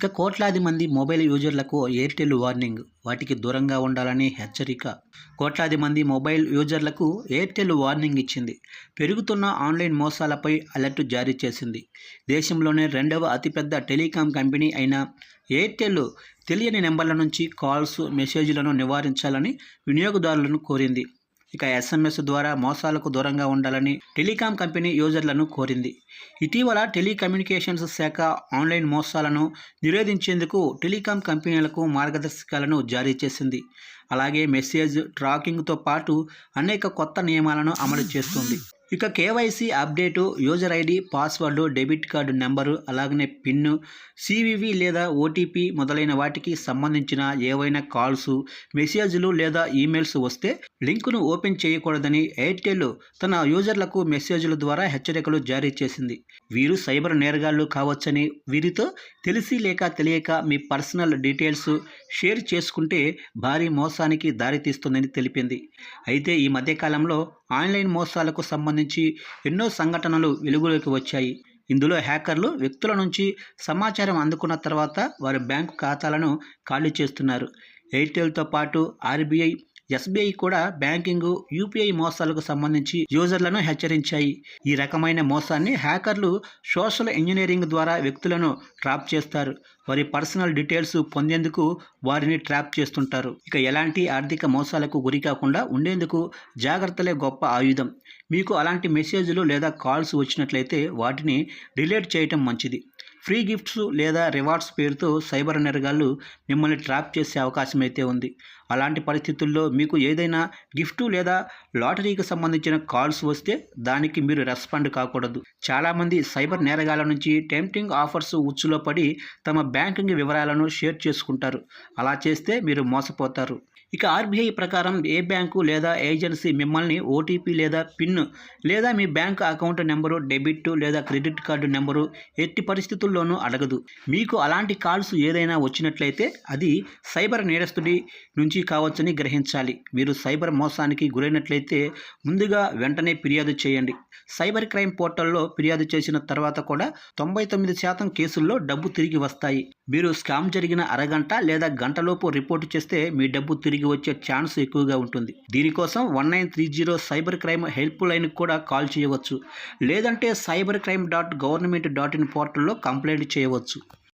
ఇక కోట్లాది మంది మొబైల్ యూజర్లకు ఎయిర్టెల్ వార్నింగ్. వాటికి దూరంగా ఉండాలని హెచ్చరిక. కోట్లాది మంది మొబైల్ యూజర్లకు ఎయిర్టెల్ వార్నింగ్ ఇచ్చింది. పెరుగుతున్న ఆన్లైన్ మోసాలపై అలర్ట్ జారీ చేసింది. దేశంలోనే రెండవ అతిపెద్ద టెలికాం కంపెనీ అయిన ఎయిర్టెల్ తెలియని నెంబర్ల నుంచి కాల్స్ మెసేజ్లను నివారించాలని వినియోగదారులను కోరింది. ఇక ఎస్ఎంఎస్ ద్వారా మోసాలకు దూరంగా ఉండాలని టెలికాం కంపెనీ యూజర్లను కోరింది. ఇటీవల టెలికమ్యూనికేషన్స్ శాఖ ఆన్లైన్ మోసాలను నిరోధించేందుకు టెలికాం కంపెనీలకు మార్గదర్శకాలను జారీ చేసింది. అలాగే మెసేజ్ ట్రాకింగ్తో పాటు అనేక కొత్త నియమాలను అమలు చేస్తుంది. ఇక KYC update user ID password debit card number అలాగనే పిన్ సివివి లేదా ఓటీపీ మొదలైన వాటికి సంబంధించిన ఏవైనా కాల్స్ మెసేజ్లు లేదా ఈమెయిల్స్ వస్తే లింకును ఓపెన్ చేయకూడదని ఎయిర్టెల్ తన యూజర్లకు మెసేజ్ల ద్వారా హెచ్చరికలు జారీ చేసింది. వీరు సైబర్ నేరగాళ్ళు కావచ్చని వీరితో తెలిసి లేక తెలియక మీ పర్సనల్ డీటెయిల్స్ షేర్ చేసుకుంటే భారీ మోసానికి దారితీస్తుందని తెలిపింది. అయితే ఈ మధ్యకాలంలో ఆన్లైన్ మోసాలకు సంబంధించి ఎన్నో సంఘటనలు వెలుగులోకి వచ్చాయి. ఇందులో హ్యాకర్లు వ్యక్తుల నుంచి సమాచారం అందుకున్న తర్వాత వారి బ్యాంకు ఖాతాలను ఖాళీ చేస్తున్నారు. ఎయిర్టెల్తో పాటు ఆర్బీఐ ఎస్బీఐ కూడా బ్యాంకింగ్ యూపీఐ మోసాలకు సంబంధించి యూజర్లను హెచ్చరించాయి. ఈ రకమైన మోసాన్ని హ్యాకర్లు సోషల్ ఇంజనీరింగ్ ద్వారా వ్యక్తులను ట్రాప్ చేస్తారు. వారి పర్సనల్ డీటెయిల్స్ పొందేందుకు వారిని ట్రాప్ చేస్తుంటారు. ఇక ఎలాంటి ఆర్థిక మోసాలకు గురి కాకుండా ఉండేందుకు జాగ్రత్తలే గొప్ప ఆయుధం. మీకు అలాంటి మెసేజ్లు లేదా కాల్స్ వచ్చినట్లయితే వాటిని డిలీట్ చేయటం మంచిది. ఫ్రీ గిఫ్ట్స్ లేదా రివార్డ్స్ పేరుతో సైబర్ నేరగాళ్ళు మిమ్మల్ని ట్రాప్ చేసే అవకాశం అయితే ఉంది. అలాంటి పరిస్థితుల్లో మీకు ఏదైనా గిఫ్ట్ లేదా లాటరీకి సంబంధించిన కాల్స్ వస్తే దానికి మీరు రెస్పాండ్ కాకూడదు. చాలామంది సైబర్ నేరగాల నుంచి టెంప్టింగ్ ఆఫర్స్ ఉచ్చులో పడి తమ బ్యాంకింగ్ వివరాలను షేర్ చేసుకుంటారు. అలా చేస్తే మీరు మోసపోతారు. ఇక ఆర్బీఐ ప్రకారం ఏ బ్యాంకు లేదా ఏజెన్సీ మిమ్మల్ని ఓటీపీ లేదా పిన్ లేదా మీ బ్యాంక్ అకౌంట్ నెంబరు డెబిట్ లేదా క్రెడిట్ కార్డు నెంబరు ఎట్టి పరిస్థితుల్లోనూ అడగదు. మీకు అలాంటి కాల్స్ ఏదైనా వచ్చినట్లయితే అది సైబర్ నేరస్తుడి నుంచి నుంచి కావచ్చని గ్రహించాలి. మీరు సైబర్ మోసానికి గురైనట్లయితే ముందుగా వెంటనే ఫిర్యాదు చేయండి. సైబర్ క్రైమ్ పోర్టల్లో ఫిర్యాదు చేసిన తర్వాత కూడా తొంభై తొమ్మిది శాతం కేసుల్లో డబ్బు తిరిగి వస్తాయి. మీరు స్కామ్ జరిగిన అరగంట లేదా గంటలోపు రిపోర్టు చేస్తే మీ డబ్బు తిరిగి వచ్చే ఛాన్స్ ఎక్కువగా ఉంటుంది. దీనికోసం one nine three zero cyber crime help లైన్కి కూడా కాల్ చేయవచ్చు. లేదంటే cyber crime dot government dot in పోర్టల్లో కంప్లైంట్ చేయవచ్చు.